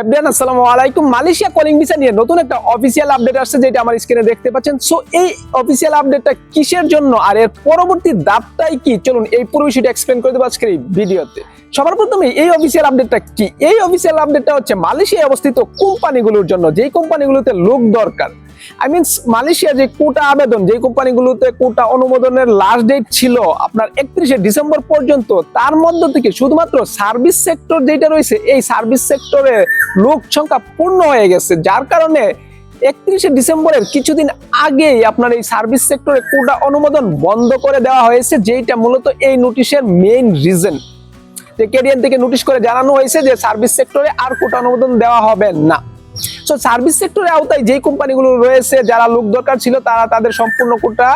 Everyone আসসালামু আলাইকুম। Malaysia calling visa নিয়ে নতুন একটা অফিসিয়াল আপডেট আসছে, যেটা আমার স্ক্রিনে দেখতে পাচ্ছেন। সো এই অফিসিয়াল আপডেটটা কিসের জন্য আর এর পরবর্তী দাবটাই কি? চলুন এই পুরো বিষয়টা এক্সপ্লেন করে দেবো আজকের এই ভিডিওতে সবার প্রথমে এই অফিসিয়াল আপডেটটা কি? এই অফিসিয়াল আপডেটটা হচ্ছে মালয়েশিয়ায় অবস্থিত কোম্পানিগুলোর জন্য, যেই কোম্পানিগুলোতে লোক দরকার। আই মিনস মালয়েশিয়া যে কোটা আবেদন, যে কোম্পানিগুলোতে কোটা অনুমোদনের লাস্ট ডেট ছিল আপনার একত্রিশে ডিসেম্বর পর্যন্ত, তার মধ্য থেকে শুধুমাত্র সার্ভিস সেক্টর যেটা রয়েছে, এই সার্ভিস সেক্টরে লোক সংখ্যা পূর্ণ হয়ে গেছে। যার কারণে একত্রিশে ডিসেম্বরের কিছুদিন আগেই আপনার এই সার্ভিস সেক্টরে কোটা অনুমোদন বন্ধ করে দেওয়া হয়েছে যেটা মূলত এই নোটিশের মেইন রিজন যে থেকে নোটিশ করে জানানো হয়েছে যে সার্ভিস সেক্টরে আর কোটা অনুমোদন দেওয়া হবে না। সো সার্ভিস সেক্টরের আওতায় যেই কোম্পানিগুলো রয়েছে, যারা লোক দরকার ছিল, তারা তাদের সম্পূর্ণ কোটা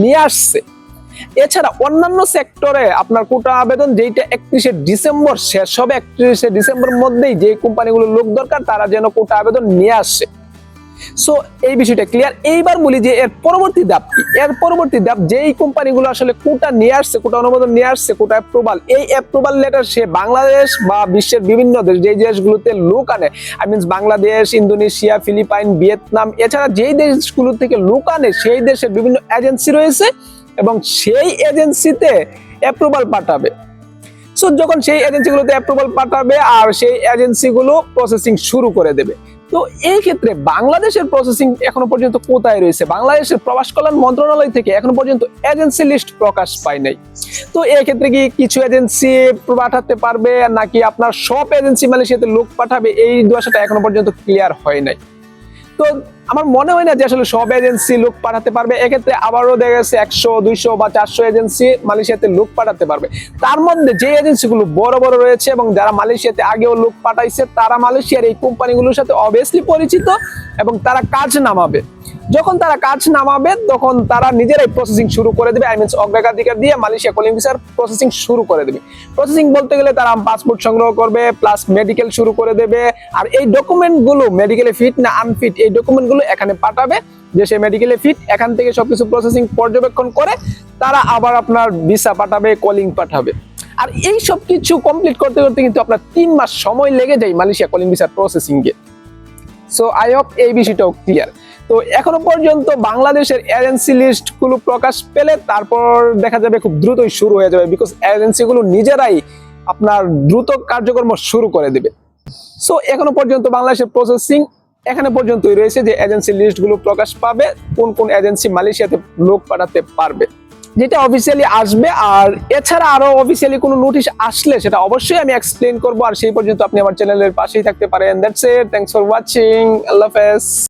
নিয়ে আসছে। এছাড়া অন্যান্য সেক্টরে আপনার কোটা আবেদন যেইটা একত্রিশে ডিসেম্বর, শেষ হবে একত্রিশে ডিসেম্বর মধ্যেই যে কোম্পানিগুলো লোক দরকার, তারা যেন কোটা আবেদন নিয়ে আসছে সো এই বিষয়টা ক্লিয়ার এইবার বলি যে এর পরবর্তী ধাপ কি? এর পরবর্তী ধাপ যেই কোম্পানিগুলো আসলে কোটা নিয়ে আসছে, কোটা অনুমোদন নিয়ে আসছে, কোটা অ্যাপ্রুভাল এই অ্যাপ্রুভাল লেটার সে বাংলাদেশ বা বিশ্বের বিভিন্ন দেশ, যেই দেশগুলোতে লোক আনে I means Bangladesh, Indonesia, Philippines, Vietnam, এছাড়া যেই দেশগুলো থেকে লোক আনে, সেই দেশের বিভিন্ন এজেন্সি রয়েছে এবং সেই এজেন্সিতে অ্যাপ্রুভাল পাঠাবে। সো যখন সেই এজেন্সিগুলোতে অ্যাপ্রুভাল পাঠাবে আর সেই এজেন্সিগুলো প্রসেসিং শুরু করে দেবে। তো এই ক্ষেত্রে বাংলাদেশের প্রসেসিং এখনও পর্যন্ত কোথায় রয়েছে? বাংলাদেশের প্রবাস কল্যাণ মন্ত্রণালয় থেকে এখনও পর্যন্ত এজেন্সি লিস্ট প্রকাশ পায় নাই। তো এই ক্ষেত্রে কি কিছু এজেন্সি পাঠাতে পারবে নাকি আপনার সব এজেন্সি মালয়েশিয়াতে লোক পাঠাবে? এই দুয়াশাটা এখনও পর্যন্ত ক্লিয়ার হয় নাই। তো আমার মনে হয় না যে আসলে সব এজেন্সি লোক পাঠাতে পারবে। এক্ষেত্রে আবারও দেখা গেছে একশো, দুইশো বা চারশো এজেন্সি মালয়েশিয়াতে লোক পাঠাতে পারবে। তার মধ্যে যে এজেন্সিগুলো বড় বড় রয়েছে এবং যারা মালয়েশিয়াতে আগেও লোক পাঠাইছে, তারা মালয়েশিয়ার এই কোম্পানিগুলোর সাথে অবভিয়াসলি পরিচিত এবং তারা কাজ নামাবে। যখন তারা কাজ নামাবে, তখন তারা নিজেরাই প্রসেসিং শুরু করে দেবে। আই মিনস অগ্রাধিকার দিয়ে মালয়েশিয়া কলিং ভিসার প্রসেসিং শুরু করে দেবে। প্রসেসিং বলতে গেলে তারা পাসপোর্ট সংগ্রহ করবে প্লাস মেডিকেল শুরু করে দেবে। আর এই ডকুমেন্টগুলো মেডিকেলে ফিট না আনফিট এই ডকুমেন্টগুলো এখানে পাঠাবে যে সে মেডিকেলে ফিট এখান থেকে সবকিছু প্রসেসিং পর্যবেক্ষণ করে তারা আবার আপনার ভিসা পাঠাবে কলিং পাঠাবে। আর এই সব কিছু কমপ্লিট করতে করতে কিন্তু আপনার তিন মাস সময় লেগে যায় মালয়েশিয়া কলিং ভিসার প্রসেসিং এ সো আই হোপ এই বিষয়টাও ক্লিয়ার তো এখনও পর্যন্ত বাংলাদেশের এজেন্সি লিস্টগুলো প্রকাশ পেলে তারপর দেখা যাবে খুব দ্রুতই শুরু হয়ে যাবে বিকজ এজেন্সি গুলো নিজেরাই আপনার দ্রুত কার্যক্রম শুরু করে দেবে। সো এখনও পর্যন্ত বাংলাদেশের প্রসেসিং এখানে পর্যন্তই রয়েছে যে এজেন্সি লিস্টগুলো প্রকাশ পাবে, কোন কোন এজেন্সি মালয়েশিয়াতে লোক পাঠাতে পারবে। যেটা অফিসিয়ালি আসবে আর এছাড়া আরও অফিসিয়ালি কোনো নোটিশ আসলে সেটা অবশ্যই আমি এক্সপ্লেন করব। আর সেই পর্যন্ত আপনি আমার চ্যানেলের পাশেই থাকতে পারেন। That's it thanks for watching আল্লাহ হাফেজ।